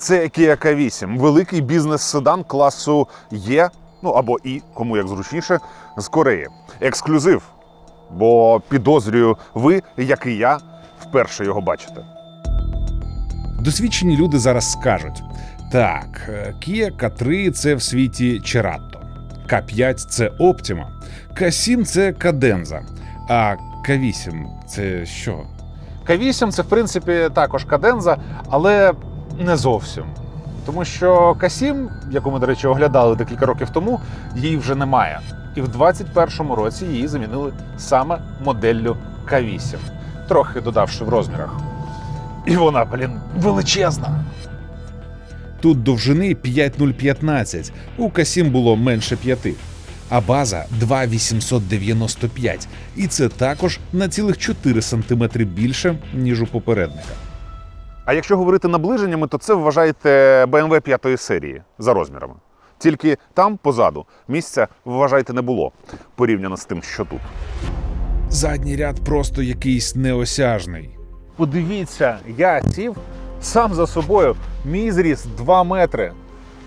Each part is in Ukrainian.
Це Kia K8, великий бізнес-седан класу Є, ну або І, кому як зручніше, з Кореї. Ексклюзив. Бо підозрюю, ви, як і я, вперше його бачите. Досвідчені люди зараз скажуть: так, е, Kia K3 це в світі Cerato, K5 це Optima, K7 це Cadenza, а K8 це що? К8 це в принципі також каденза, але не зовсім. Тому що К7, яку ми, до речі, оглядали декілька років тому, її вже немає. І в 2021 році її замінили саме моделлю К8, трохи додавши в розмірах. І вона, блін, величезна. Тут довжини 5,015, у К7 було менше 5, а база 2,895, і це також на цілих 4 см більше, ніж у попередника. А якщо говорити наближеннями, то це вважайте BMW 5 серії за розмірами. Тільки там позаду місця вважайте не було порівняно з тим, що тут. Задній ряд просто якийсь неосяжний. Подивіться, я сів сам за собою. Мій зріст 2 метри.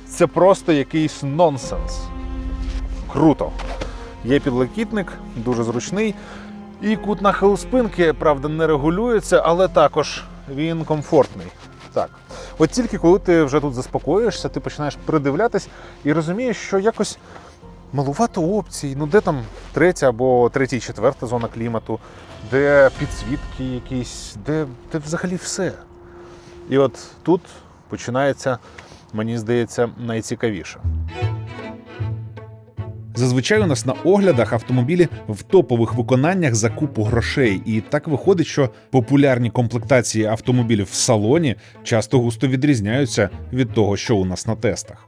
Це просто якийсь нонсенс. Круто. Є підлокітник, дуже зручний. І кут нахилу спинки, правда, не регулюється, але також він комфортний. Так. От тільки коли ти вже тут заспокоїшся, ти починаєш придивлятись і розумієш, що якось малувато опцій. Ну, де там третя або третя четверта зона клімату, де підсвітки якісь, де, де взагалі все. І от тут починається, мені здається, найцікавіше. Зазвичай у нас на оглядах автомобілі в топових виконаннях за купу грошей, і так виходить, що популярні комплектації автомобілів в салоні часто густо відрізняються від того, що у нас на тестах.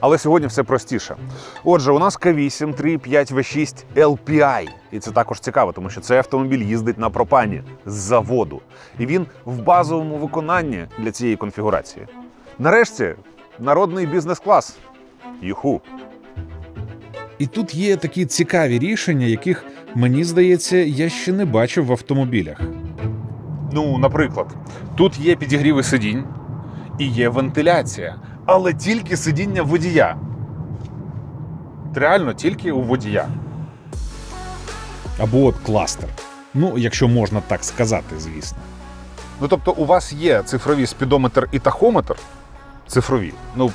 Але сьогодні все простіше. Отже, у нас К8 3.5 V6 LPI. І це також цікаво, тому що цей автомобіль їздить на пропані з заводу. І він в базовому виконанні для цієї конфігурації. Нарешті, народний бізнес-клас. Юху. І тут є такі цікаві рішення, яких мені здається, я ще не бачив в автомобілях. Ну, наприклад, тут є підігріви сидінь і є вентиляція, але тільки сидіння водія. Реально тільки у водія. Або от кластер. Ну, якщо можна так сказати, звісно. Ну тобто, у вас є цифрові спідометр і тахометр. Цифрові. Ну,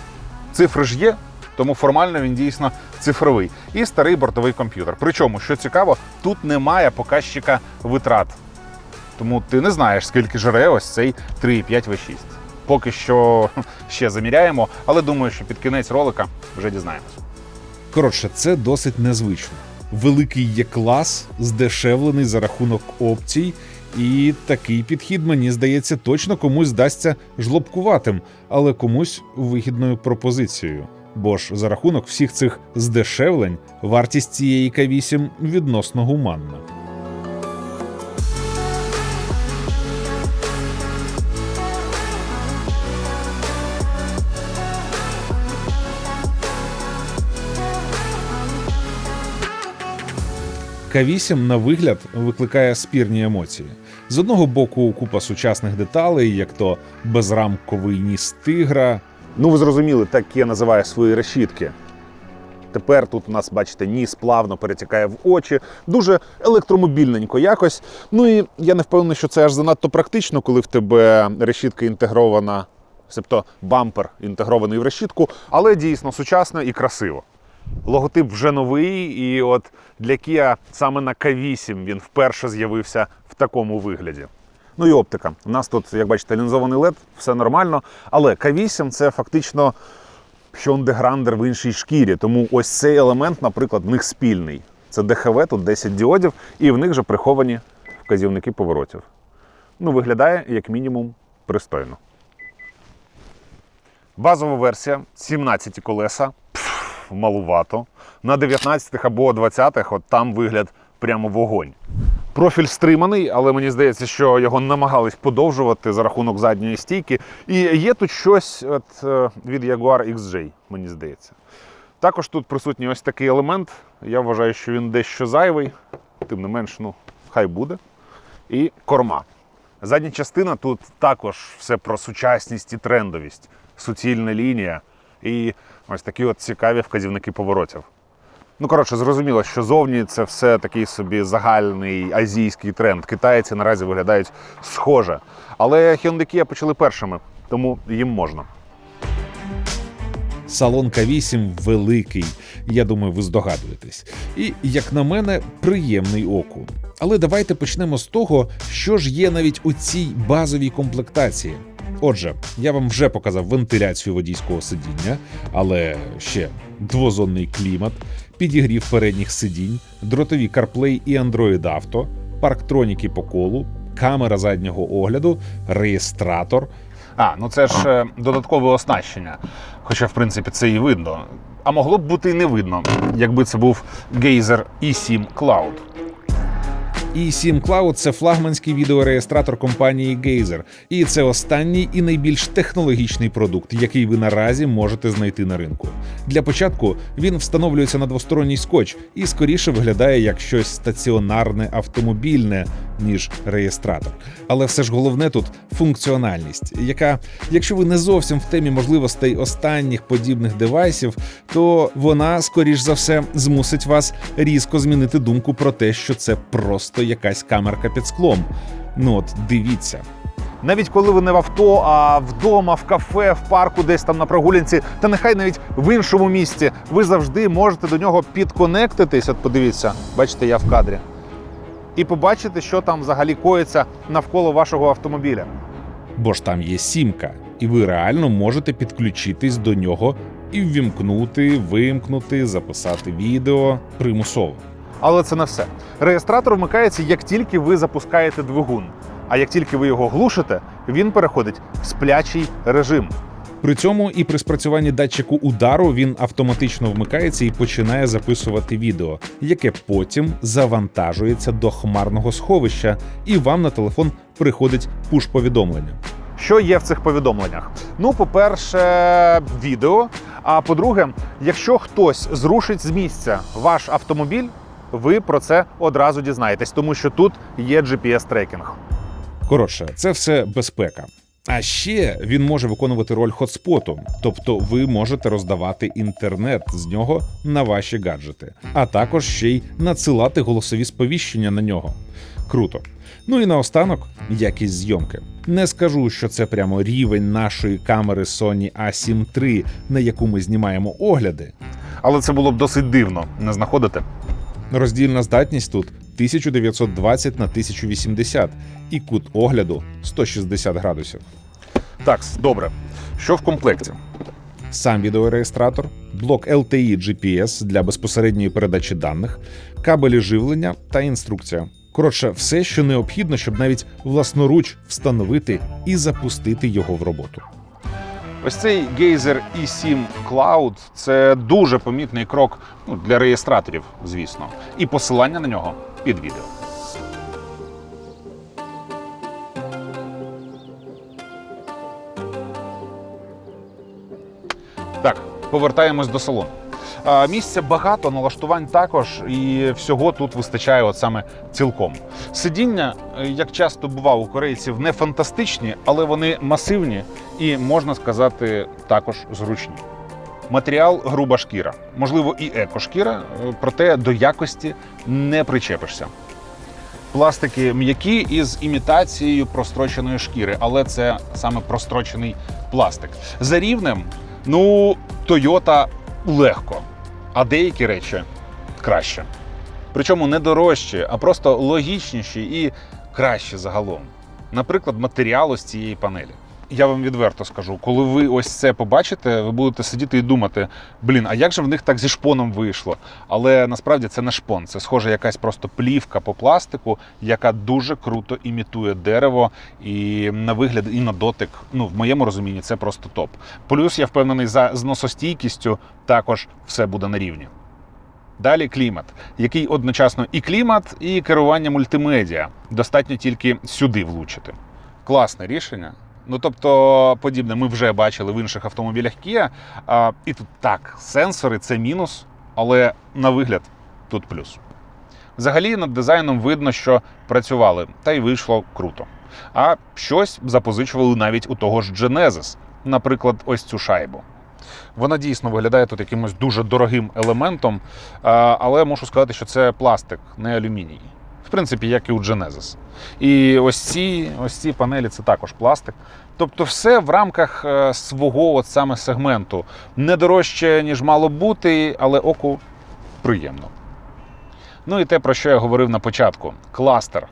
цифри ж є, тому формально він дійсно цифровий. І старий бортовий комп'ютер. Причому, що цікаво, тут немає показчика витрат. Тому ти не знаєш, скільки жре ось цей 3,5 V6. Поки що ще заміряємо, але думаю, що під кінець ролика вже дізнаємось. Коротше, це досить незвично. Великий є клас, здешевлений за рахунок опцій, і такий підхід, мені здається, точно комусь здасться жлобкуватим, але комусь вигідною пропозицією. Бо ж за рахунок всіх цих здешевлень вартість цієї К8 відносно гуманна. К8 на вигляд викликає спірні емоції. З одного боку, купа сучасних деталей, як то безрамковий ніс тигра, Ну, ви зрозуміли, так я називаю свої решітки. Тепер тут у нас, бачите, ніс плавно перетікає в очі, дуже електромобільненько якось. Ну і я не впевнений, що це аж занадто практично, коли в тебе решітка інтегрована, себто бампер інтегрований в решітку, але дійсно сучасно і красиво. Логотип вже новий, і от для Kia саме на К8 він вперше з'явився в такому вигляді. Ну і оптика. У нас тут, як бачите, лінзований LED, все нормально. Але К8 це фактично Grandeur в іншій шкірі. Тому ось цей елемент, наприклад, в них спільний. Це ДХВ, тут 10 діодів, і в них же приховані вказівники поворотів. Ну, виглядає як мінімум пристойно. Базова версія 17 колеса. Пф, малувато. На 19-х або 20-х, от там вигляд прямо вогонь. Профіль стриманий, але мені здається, що його намагались подовжувати за рахунок задньої стійки. І є тут щось от, е, від Jaguar XJ, мені здається. Також тут присутній ось такий елемент. Я вважаю, що він дещо зайвий, тим не менш, ну, хай буде. І корма. Задня частина тут також все про сучасність і трендовість. суцільна лінія і ось такі от цікаві вказівники поворотів. Ну, коротше, зрозуміло, що зовні це все такий собі загальний азійський тренд. Китайці наразі виглядають схоже. Але Hyundai почали першими, тому їм можна. Салон К8 великий, я думаю, ви здогадуєтесь. І, як на мене, приємний оку. Але давайте почнемо з того, що ж є навіть у цій базовій комплектації. Отже, я вам вже показав вентиляцію водійського сидіння, але ще двозонний клімат, підігрів передніх сидінь, дротові CarPlay і Android Auto, парктроніки по колу, камера заднього огляду, реєстратор, А, ну це ж е, додаткове оснащення. Хоча, в принципі, це і видно. А могло б бути і не видно, якби це був Geyser E7 Cloud. І 7 Cloud – це флагманський відеореєстратор компанії Geyser. І це останній і найбільш технологічний продукт, який ви наразі можете знайти на ринку. Для початку він встановлюється на двосторонній скотч і скоріше виглядає як щось стаціонарне автомобільне, ніж реєстратор. Але все ж головне тут функціональність, яка, якщо ви не зовсім в темі можливостей останніх подібних девайсів, то вона, скоріш за все, змусить вас різко змінити думку про те, що це просто якась камерка під склом. Ну от дивіться. Навіть коли ви не в авто, а вдома, в кафе, в парку, десь там на прогулянці, та нехай навіть в іншому місці, ви завжди можете до нього підконектитись. От подивіться, бачите, я в кадрі. І побачити, що там взагалі коїться навколо вашого автомобіля. бо ж там є сімка, і ви реально можете підключитись до нього і ввімкнути, вимкнути, записати відео примусово. Але це не все. Реєстратор вмикається, як тільки ви запускаєте двигун. А як тільки ви його глушите, він переходить в сплячий режим. При цьому і при спрацюванні датчику удару він автоматично вмикається і починає записувати відео, яке потім завантажується до хмарного сховища, і вам на телефон приходить пуш-повідомлення. Що є в цих повідомленнях? Ну, по-перше, відео. А по-друге, якщо хтось зрушить з місця ваш автомобіль, ви про це одразу дізнаєтесь, тому що тут є GPS-трекінг. Коротше, це все безпека. А ще він може виконувати роль хотспоту, тобто ви можете роздавати інтернет з нього на ваші гаджети, а також ще й надсилати голосові сповіщення на нього. Круто. Ну і наостанок якість зйомки. Не скажу, що це прямо рівень нашої камери Sony A7 III, на яку ми знімаємо огляди. Але це було б досить дивно, не знаходите? Роздільна здатність тут 1920 на 1080 і кут огляду 160 градусів. Так, добре. Що в комплекті? сам відеореєстратор, блок LTE GPS для безпосередньої передачі даних, кабелі живлення та інструкція. Коротше, все, що необхідно, щоб навіть власноруч встановити і запустити його в роботу. Ось цей Geyser E7 Cloud це дуже помітний крок ну, для реєстраторів, звісно. І посилання на нього під відео. Так, повертаємось до салону. Місця багато, налаштувань також, і всього тут вистачає от саме цілком. Сидіння, е, як часто бував у корейців, не фантастичні, але вони масивні і можна сказати також зручні. Матеріал груба шкіра, можливо, і екошкіра, проте до якості не причепишся. Пластики м'які із імітацією простроченої шкіри, але це саме прострочений пластик. За рівнем, ну, Toyota легко, а деякі речі краще. Причому не дорожчі, а просто логічніші і кращі загалом. Наприклад, матеріал з цієї панелі. Я вам відверто скажу, коли ви ось це побачите, ви будете сидіти і думати: блін, а як же в них так зі шпоном вийшло? Але насправді це не шпон, це схоже якась просто плівка по пластику, яка дуже круто імітує дерево і на вигляд, і на дотик. Ну, в моєму розумінні, це просто топ. Плюс я впевнений, за зносостійкістю також все буде на рівні. Далі клімат, який одночасно і клімат, і керування мультимедіа. Достатньо тільки сюди влучити. Класне рішення. Ну тобто, подібне ми вже бачили в інших автомобілях Kia. А, і тут так, сенсори це мінус, але на вигляд тут плюс. Взагалі над дизайном видно, що працювали, та й вийшло круто. А щось запозичували навіть у того ж Genesis. наприклад, ось цю шайбу. Вона дійсно виглядає тут якимось дуже дорогим елементом, але мушу сказати, що це пластик, не алюміній. В принципі, як і у Genesis. І ось ці, ось ці панелі це також пластик. Тобто, все в рамках е, свого от саме сегменту. Не дорожче, ніж мало бути, але оку приємно. Ну і те, про що я говорив на початку: кластер.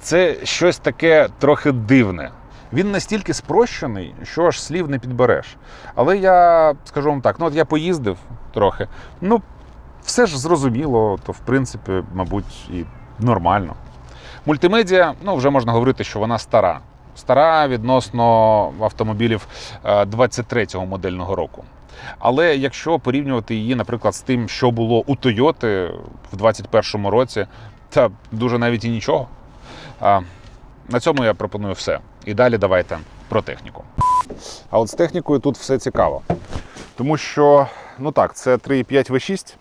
Це щось таке трохи дивне. Він настільки спрощений, що аж слів не підбереш. Але я скажу вам так: ну от я поїздив трохи. Ну, все ж зрозуміло, то в принципі, мабуть, і нормально. Мультимедіа, ну вже можна говорити, що вона стара. Стара відносно автомобілів е, 23-го модельного року. Але якщо порівнювати її, наприклад, з тим, що було у Toyota в 21-му році, та дуже навіть і нічого. А, на цьому я пропоную все. І далі давайте про техніку. А от з технікою тут все цікаво. Тому що, ну так, це 3,5 V6.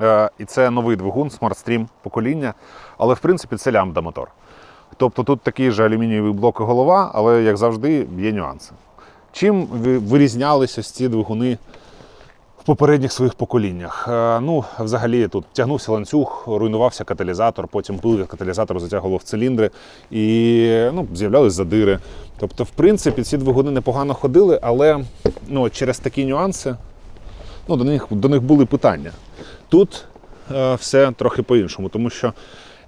Е, і це новий двигун SmartStream покоління, але в принципі це лямбда мотор. Тобто тут такий же алюмінієвий блок і голова, але як завжди є нюанси. Чим вирізнялися ці двигуни в попередніх своїх поколіннях? Е, Ну, взагалі тут тягнувся ланцюг, руйнувався каталізатор, потім пил від каталізатору затягувало в циліндри і ну, з'являлись задири. Тобто, в принципі, ці двигуни непогано ходили, але ну, через такі нюанси ну, до, них, до них були питання. Тут е, все трохи по-іншому, тому що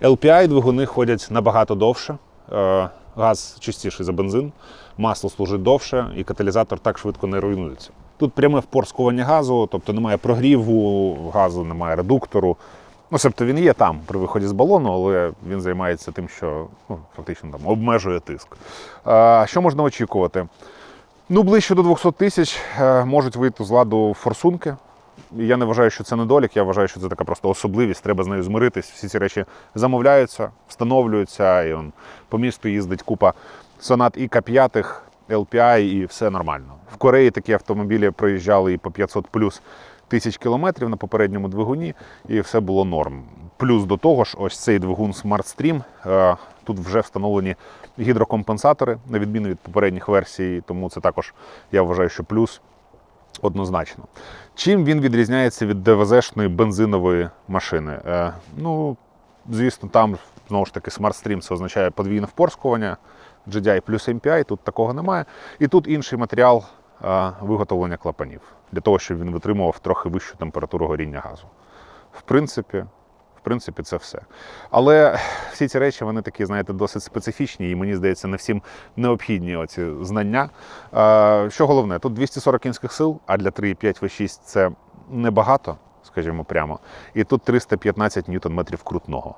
LPI двигуни ходять набагато довше, е, газ чистіший за бензин, масло служить довше, і каталізатор так швидко не руйнується. Тут пряме впорскування газу, тобто немає прогріву газу, немає редуктору. Ну, тобто він є там при виході з балону, але він займається тим, що ну, фактично там обмежує тиск. А, що можна очікувати? Ну, ближче до 200 тисяч е, можуть вийти з ладу форсунки. Я не вважаю, що це недолік, я вважаю, що це така просто особливість, треба з нею змиритись. Всі ці речі замовляються, встановлюються, і он, по місту їздить купа сонат і К5, LPI, і все нормально. В Кореї такі автомобілі проїжджали і по 500 плюс тисяч кілометрів на попередньому двигуні, і все було норм. Плюс до того ж, ось цей двигун SmartStream, е, тут вже встановлені гідрокомпенсатори, на відміну від попередніх версій, тому це також я вважаю, що плюс однозначно. Чим він відрізняється від ДВЗ-шної бензинової машини? Е, ну, звісно, там знову ж таки SmartStream це означає подвійне впорскування, GDI плюс MPI, тут такого немає. І тут інший матеріал е, виготовлення клапанів для того, щоб він витримував трохи вищу температуру горіння газу. В принципі, принципі, це все. Але всі ці речі вони такі, знаєте, досить специфічні, і мені здається, не всім необхідні оці знання. Що головне, тут 240 кінських сил, а для 3,5 V6 це небагато, скажімо прямо. І тут 315 ньютон-метрів крутного.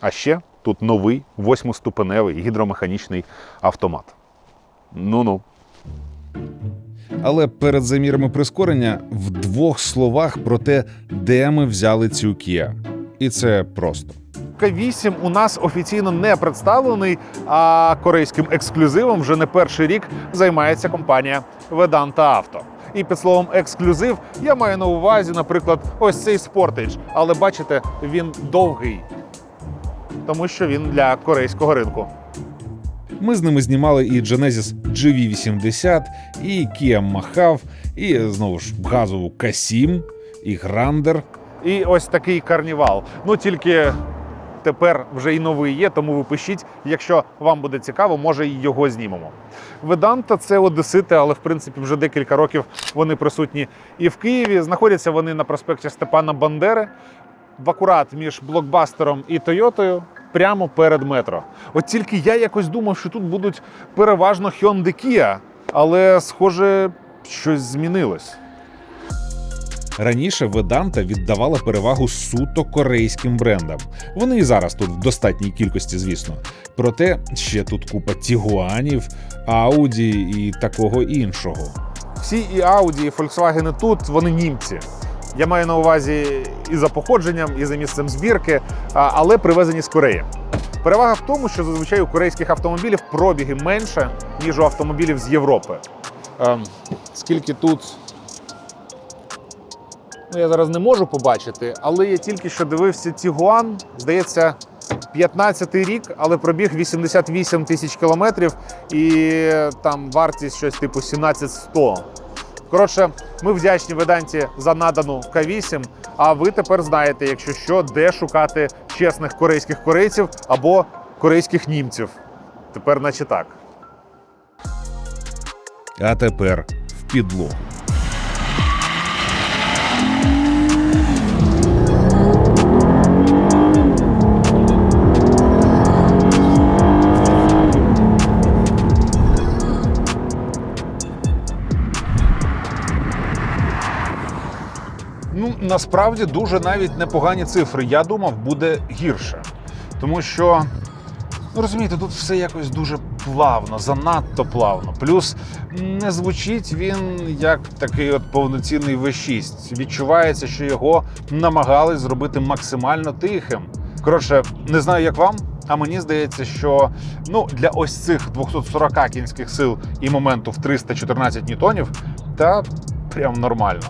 А ще тут новий восьмиступеневий гідромеханічний автомат. Ну-ну. Але перед замірами прискорення в двох словах про те, де ми взяли цю Kia. І це просто. К8 у нас офіційно не представлений, а корейським ексклюзивом вже не перший рік займається компанія Vedanta Auto. І під словом ексклюзив я маю на увазі, наприклад, ось цей Sportage. Але бачите, він довгий, тому що він для корейського ринку. Ми з ними знімали і Genesis GV80, і Kia Mahav, і знову ж газову K7, і Grander. І ось такий карнівал. Ну тільки тепер вже і новий є, тому ви пишіть, якщо вам буде цікаво, може і його знімемо. Веданта це одесити, але в принципі вже декілька років вони присутні і в Києві. Знаходяться вони на проспекті Степана Бандери, в акурат між блокбастером і Тойотою. Прямо перед метро. От тільки я якось думав, що тут будуть переважно Hyundai Kia, але схоже, щось змінилось. Раніше Веданта віддавала перевагу суто корейським брендам. Вони і зараз тут в достатній кількості, звісно. Проте ще тут купа Тігуанів, Ауді і такого іншого. Всі і Audi, і Volkswagen тут вони німці. Я маю на увазі і за походженням, і за місцем збірки, але привезені з Кореї. Перевага в тому, що зазвичай у корейських автомобілів пробіги менше, ніж у автомобілів з Європи. Ем, скільки тут. Ну, я зараз не можу побачити, але я тільки що дивився Тігуан, здається, 15-й рік, але пробіг 88 тисяч кілометрів і там вартість щось типу 17100. Коротше, ми вдячні виданці за надану К8. А ви тепер знаєте, якщо що, де шукати чесних корейських корейців або корейських німців. Тепер, наче так. А тепер в підлогу. Насправді дуже навіть непогані цифри. Я думав, буде гірше. Тому що, ну розумієте, тут все якось дуже плавно, занадто плавно. Плюс не звучить він як такий от повноцінний V6. Відчувається, що його намагались зробити максимально тихим. Коротше, не знаю, як вам. А мені здається, що ну для ось цих 240 кінських сил і моменту в 314 ньютонів, та прям нормально.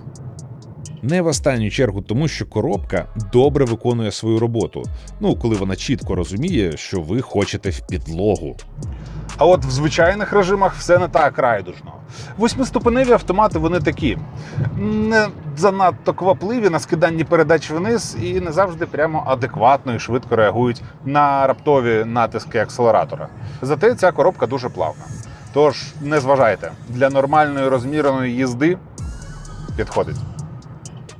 Не в останню чергу, тому що коробка добре виконує свою роботу. Ну, коли вона чітко розуміє, що ви хочете в підлогу. А от в звичайних режимах все не так райдужно. Восьмиступеневі автомати вони такі не занадто квапливі на скиданні передач вниз і не завжди прямо адекватно і швидко реагують на раптові натиски акселератора. Зате ця коробка дуже плавна. Тож не зважайте, для нормальної розміреної їзди підходить.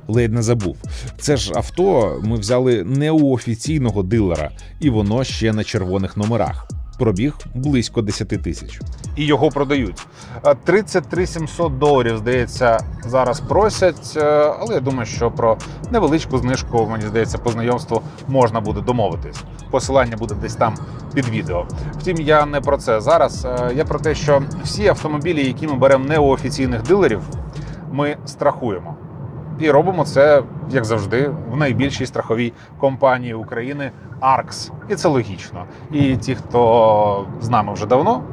Ледь не забув. Це ж авто ми взяли не у офіційного дилера, і воно ще на червоних номерах. Пробіг близько 10 тисяч. і його продають. Е, 33 700 доларів, здається, зараз просять, е, але я думаю, що про невеличку знижку, мені здається, по знайомству можна буде домовитись. Посилання буде десь там під відео. Втім, я не про це зараз. Е, Я про те, що всі автомобілі, які ми беремо не у офіційних дилерів, ми страхуємо. І робимо це, як завжди, в найбільшій страховій компанії України Аркс. І це логічно. І ті, хто з нами вже давно,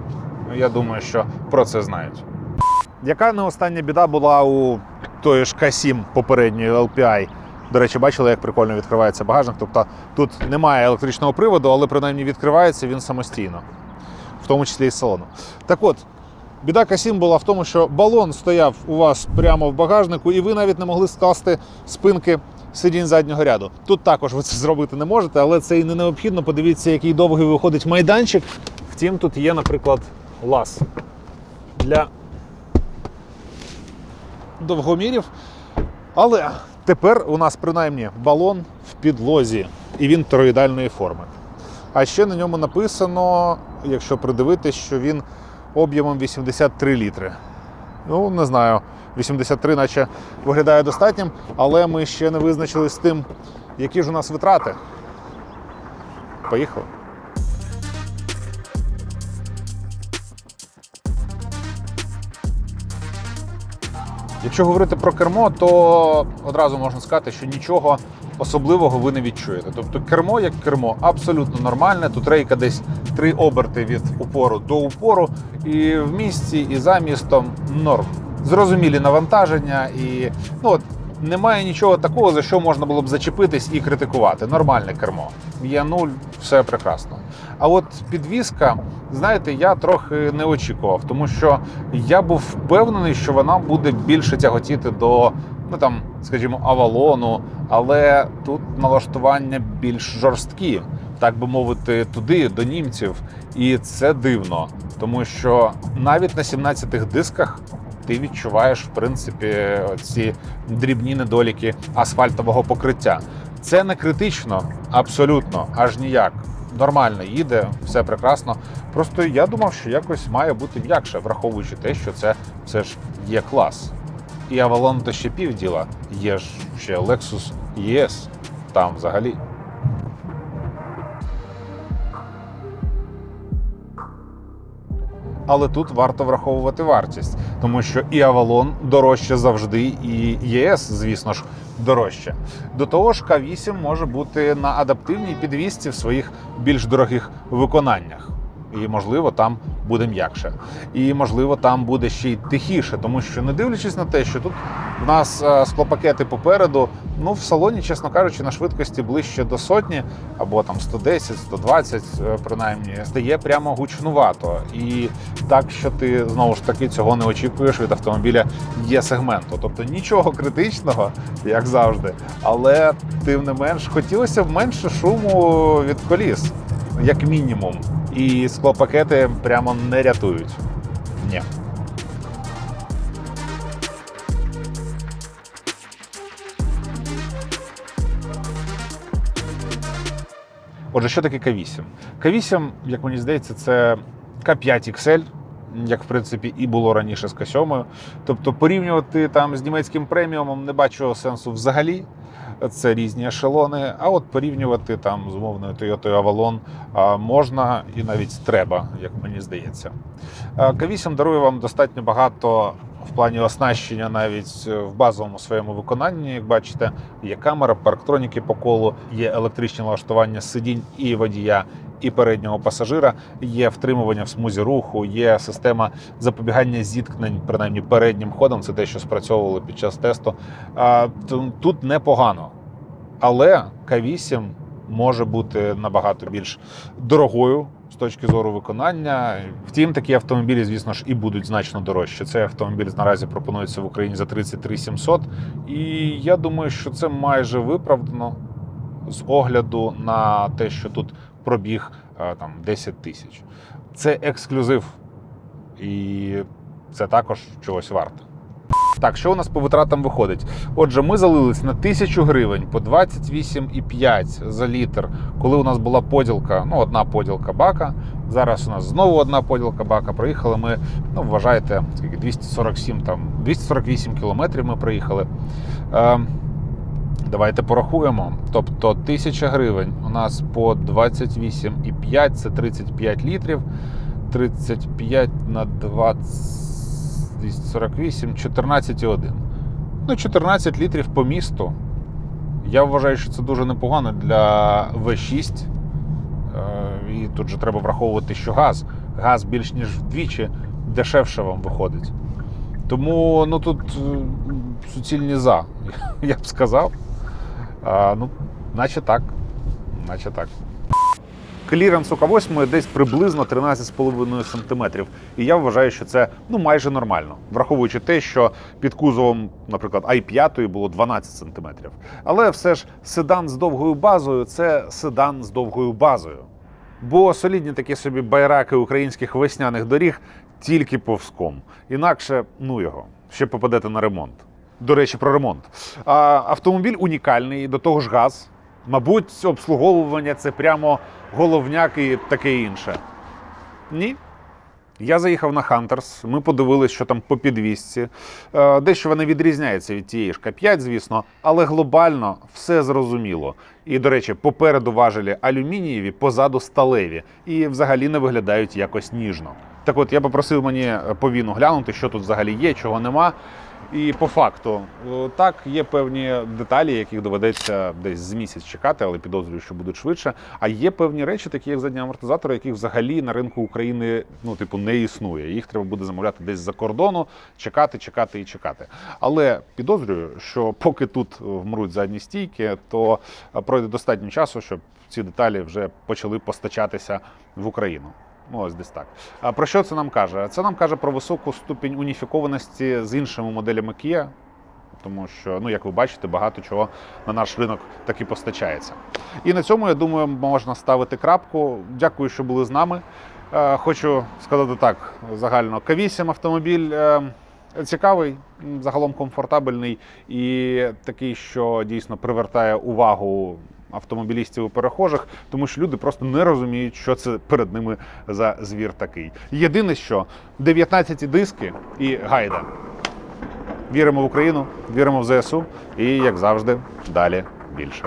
я думаю, що про це знають. Яка не остання біда була у тої ж К7 попередньої LPI? До речі, бачили, як прикольно відкривається багажник. Тобто тут немає електричного приводу, але принаймні відкривається він самостійно, в тому числі і салону. Так от, біда К7 була в тому, що балон стояв у вас прямо в багажнику, і ви навіть не могли скласти спинки сидінь заднього ряду. Тут також ви це зробити не можете, але це і не необхідно. Подивіться, який довгий виходить майданчик. Втім, тут є, наприклад, лаз для довгомірів. Але тепер у нас принаймні балон в підлозі, і він тороїдальної форми. А ще на ньому написано, якщо придивитись, що він об'ємом 83 літри. Ну, не знаю, 83 наче виглядає достатнім, але ми ще не визначились з тим, які ж у нас витрати. Поїхали. Якщо говорити про кермо, то одразу можна сказати, що нічого особливого ви не відчуєте. Тобто кермо як кермо абсолютно нормальне. Тут рейка десь три оберти від упору до упору, і в місті, і за містом норм. Зрозумілі навантаження, і ну от немає нічого такого, за що можна було б зачепитись і критикувати. Нормальне кермо. Є нуль, все прекрасно. А от підвізка, знаєте, я трохи не очікував, тому що я був впевнений, що вона буде більше тяготіти до, ну там, скажімо, авалону, але тут налаштування більш жорсткі, так би мовити, туди, до німців. І це дивно, тому що навіть на 17-х дисках ти відчуваєш, в принципі, ці дрібні недоліки асфальтового покриття. Це не критично, абсолютно, аж ніяк. Нормально їде, все прекрасно. Просто я думав, що якось має бути м'якше, враховуючи те, що це все ж є клас. І Avalon то ще півділа. Є ж ще Lexus ES там взагалі. Але тут варто враховувати вартість, тому що і Avalon дорожче завжди, і ЄС, звісно ж, дорожче. До того ж, К8 може бути на адаптивній підвісці в своїх більш дорогих виконаннях. І можливо там буде м'якше. І можливо там буде ще й тихіше, тому що не дивлячись на те, що тут в нас е, склопакети попереду, ну в салоні, чесно кажучи, на швидкості ближче до сотні або там 110, 120, е, принаймні, стає прямо гучнувато. І так, що ти знову ж таки цього не очікуєш від автомобіля є сегменту. Тобто нічого критичного, як завжди, але тим не менш хотілося б менше шуму від коліс, як мінімум. І склопакети прямо не рятують. Ні. Отже, що таке К8? К8, як мені здається, це К5 XL, як в принципі і було раніше з К7. Тобто порівнювати там з німецьким преміумом не бачу сенсу взагалі. Це різні ешелони. А от порівнювати там з умовною Toyota Avalon можна і навіть треба, як мені здається. А, К8 дарує вам достатньо багато в плані оснащення навіть в базовому своєму виконанні. Як бачите, є камера, парктроніки по колу, є електричне налаштування сидінь і водія. І переднього пасажира є втримування в смузі руху, є система запобігання зіткнень, принаймні переднім ходом. Це те, що спрацьовувало під час тесту. Тут непогано. Але К8 може бути набагато більш дорогою з точки зору виконання. Втім, такі автомобілі, звісно ж, і будуть значно дорожчі. Цей автомобіль наразі пропонується в Україні за 33 700. І я думаю, що це майже виправдано з огляду на те, що тут пробіг е, там 10 тисяч. Це ексклюзив, і це також чогось варте. Так, що у нас по витратам виходить? Отже, ми залились на 1000 гривень по 28,5 за літр, коли у нас була поділка, ну, одна поділка бака. Зараз у нас знову одна поділка бака. Проїхали ми, ну, вважайте, скільки 247 там, 248 кілометрів ми проїхали. Е, Давайте порахуємо. Тобто 1000 гривень у нас по 28,5 це 35 літрів. 35 на 20, 248, 14,1. Ну, 14 літрів по місту. Я вважаю, що це дуже непогано для В6. Е, І тут же треба враховувати, що газ. Газ більш ніж вдвічі дешевше вам виходить. Тому ну, тут е, суцільні за, я б сказав. А, ну, наче так. Наче так. Кліренс у К8 десь приблизно 13,5 см. І я вважаю, що це ну, майже нормально, враховуючи те, що під кузовом, наприклад, i5 було 12 см. Але все ж седан з довгою базою це седан з довгою базою. Бо солідні такі собі байраки українських весняних доріг тільки повзком. Інакше, ну його, ще попадете на ремонт. До речі, про ремонт. А, автомобіль унікальний, до того ж газ. Мабуть, обслуговування це прямо головняк і таке інше. Ні. Я заїхав на Хантерс, ми подивилися, що там по підвісці. Е, Дещо вона відрізняється від тієї ж К5, звісно, але глобально все зрозуміло. І, до речі, попереду важелі алюмінієві, позаду сталеві, і взагалі не виглядають якось ніжно. Так от я попросив мені по віну глянути, що тут взагалі є, чого нема. І по факту, е, так, є певні деталі, яких доведеться десь з місяць чекати, але підозрюю, що будуть швидше. А є певні речі, такі як задні амортизатори, яких взагалі на ринку України ну, типу, не існує. Їх треба буде замовляти десь за кордону, чекати, чекати і чекати. Але підозрюю, що поки тут вмруть задні стійки, то пройде достатньо часу, щоб ці деталі вже почали постачатися в Україну. Ну, ось десь так. А про що це нам каже? Це нам каже про високу ступінь уніфікованості з іншими моделями Kia, тому що, ну, як ви бачите, багато чого на наш ринок таки постачається. І на цьому, я думаю, можна ставити крапку. Дякую, що були з нами. Е, Хочу сказати так: загально К8 автомобіль. е, Цікавий, загалом комфортабельний і такий, що дійсно привертає увагу автомобілістів і перехожих, тому що люди просто не розуміють, що це перед ними за звір такий. Єдине, що 19 диски і гайда. Віримо в Україну, віримо в ЗСУ і, як завжди, далі більше.